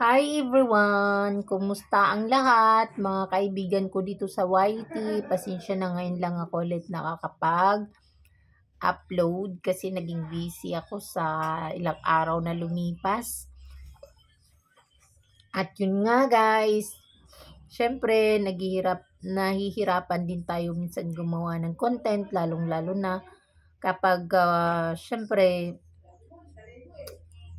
Hi everyone! Kumusta ang lahat? Mga kaibigan ko dito sa YT. Pasensya na ngayon lang ako ulit nakakapag upload kasi naging busy ako sa ilang araw na lumipas. At yun nga guys, syempre naghihirap, nahihirapan din tayo minsan gumawa ng content lalong lalo na kapag uh, syempre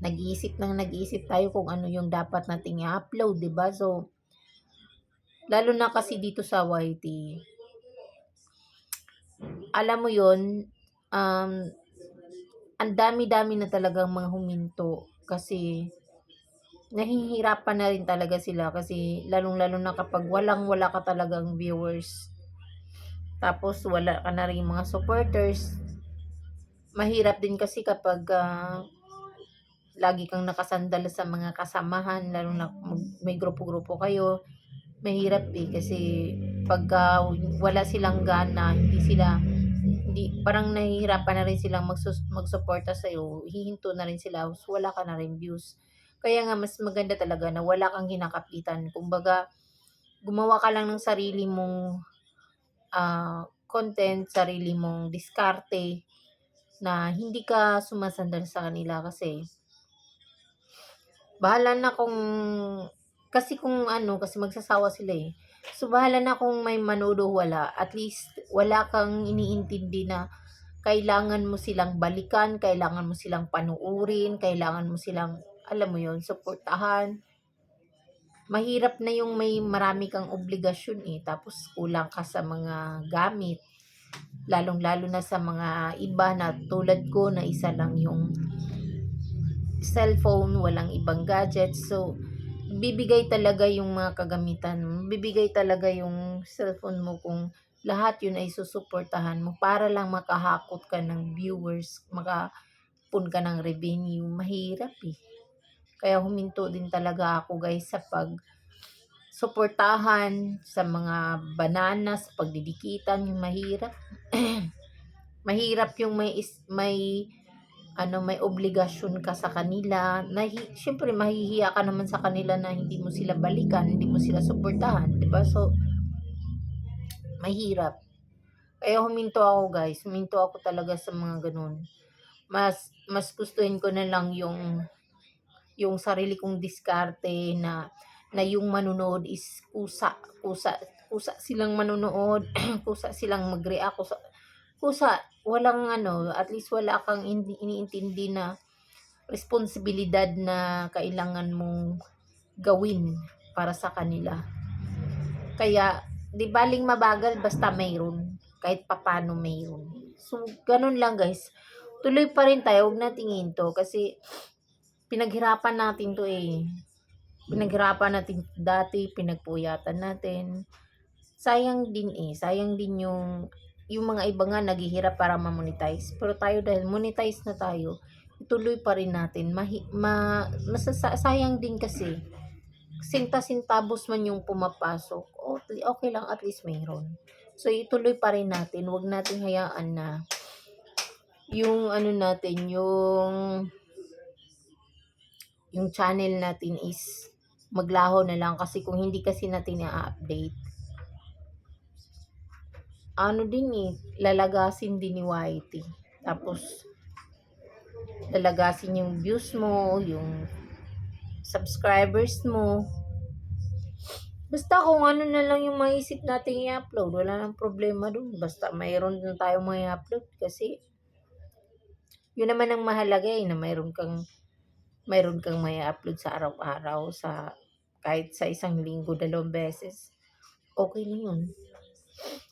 nag-iisip nang nag-iisip tayo kung ano yung dapat nating i-upload, 'di ba? So lalo na kasi dito sa YT. Alam mo 'yon, um ang dami-dami na talagang mga huminto kasi nahihirapan na rin talaga sila kasi lalong-lalo na kapag walang-wala ka talagang viewers. Tapos wala ka na rin mga supporters. Mahirap din kasi kapag uh, lagi kang nakasandal sa mga kasamahan, lalo na may grupo-grupo kayo, mahirap eh kasi pagka wala silang gana, hindi sila hindi parang nahihirapan na rin silang magsuporta sa iyo, hihinto na rin sila, wala ka na rin views. Kaya nga mas maganda talaga na wala kang hinakapitan. Kumbaga gumawa ka lang ng sarili mong uh, content, sarili mong diskarte na hindi ka sumasandal sa kanila kasi Bahala na kung kasi kung ano, kasi magsasawa sila eh. So, bahala na kung may manodo wala. At least, wala kang iniintindi na kailangan mo silang balikan, kailangan mo silang panuurin, kailangan mo silang, alam mo yon suportahan. Mahirap na yung may marami kang obligasyon eh, tapos kulang ka sa mga gamit. Lalong-lalo na sa mga iba na tulad ko na isa lang yung cellphone, walang ibang gadgets. So, bibigay talaga yung mga kagamitan Bibigay talaga yung cellphone mo kung lahat yun ay susuportahan mo para lang makahakot ka ng viewers, makapun ka ng revenue. Mahirap eh. Kaya huminto din talaga ako guys sa pag suportahan sa mga bananas, pagdidikitan, yung mahirap. mahirap yung may is, may ano, may obligasyon ka sa kanila. Nahi, syempre, mahihiya ka naman sa kanila na hindi mo sila balikan, hindi mo sila suportahan, di ba? So, mahirap. Kaya huminto ako, guys. Huminto ako talaga sa mga ganun. Mas, mas gustuhin ko na lang yung, yung sarili kong diskarte na, na yung manonood is kusa, kusa, kusa silang manonood, kusa silang mag-react, kusa, kusa, walang ano, at least wala kang iniintindi na responsibilidad na kailangan mong gawin para sa kanila. Kaya, di baling mabagal basta mayroon. Kahit papano mayroon. So, ganun lang guys. Tuloy pa rin tayo. Huwag natin to. Kasi, pinaghirapan natin to eh. Pinaghirapan natin dati. Pinagpuyatan natin. Sayang din eh. Sayang din yung yung mga iba nga naghihirap para ma-monetize. Pero tayo dahil monetize na tayo, ituloy pa rin natin. Mahi, ma, masasayang din kasi. Sinta-sintabos man yung pumapasok. Okay lang, at least mayroon. So, ituloy pa rin natin. Huwag natin hayaan na yung ano natin, yung yung channel natin is maglaho na lang kasi kung hindi kasi natin i-update ano din eh, lalagasin din ni Whitey. Tapos, lalagasin yung views mo, yung subscribers mo. Basta kung ano na lang yung maisip natin i-upload, wala nang problema dun. Basta mayroon na tayo may upload kasi yun naman ang mahalaga eh, na mayroon kang mayroon kang may upload sa araw-araw sa kahit sa isang linggo dalawang beses. Okay na yun.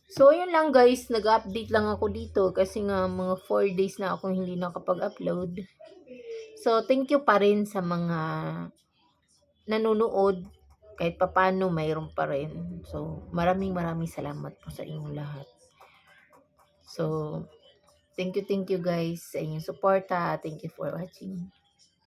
So, yun lang guys. Nag-update lang ako dito kasi nga mga 4 days na ako hindi nakapag-upload. So, thank you pa rin sa mga nanonood. Kahit papano, mayroon pa rin. So, maraming maraming salamat po sa inyong lahat. So, thank you, thank you guys sa inyong suporta. Thank you for watching.